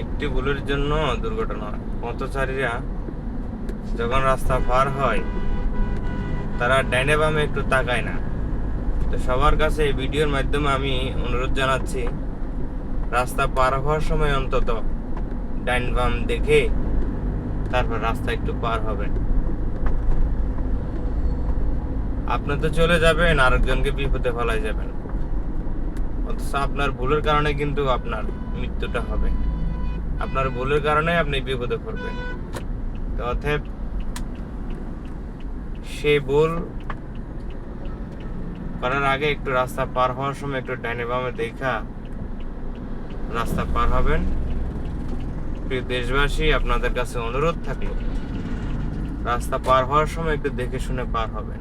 একটি ভুলের জন্য দুর্ঘটনা। পথচারীরা যখন রাস্তা পার হয়, তারা ডাইনে বামে একটু তাকায় না। তো সবার কাছে এই ভিডিওর মাধ্যমে আমি অনুরোধ জানাচ্ছি, রাস্তা পার হওয়ার সময় অন্তত ডাইন বাম দেখে তারপর রাস্তা একটু পার হবেন আপনি তো চলে যাবেন, আরেকজনকে বিপদে ফেলাই যাবেন। অথচ আপনার ভুলের কারণে কিন্তু আপনার মৃত্যুটা হবে। আপনার ভুলের কারণে আপনি বিপদে পড়বেন। তো অতএব সেই ভুল করার আগে একটু রাস্তা পার হওয়ার সময় একটু ডাইনে বামে দেখা, রাস্তা পার হবেন। প্রিয় দেশবাসী, আপনাদের কাছে অনুরোধ থাকল, রাস্তা পার হওয়ার সময় একটু দেখে শুনে পার হবেন।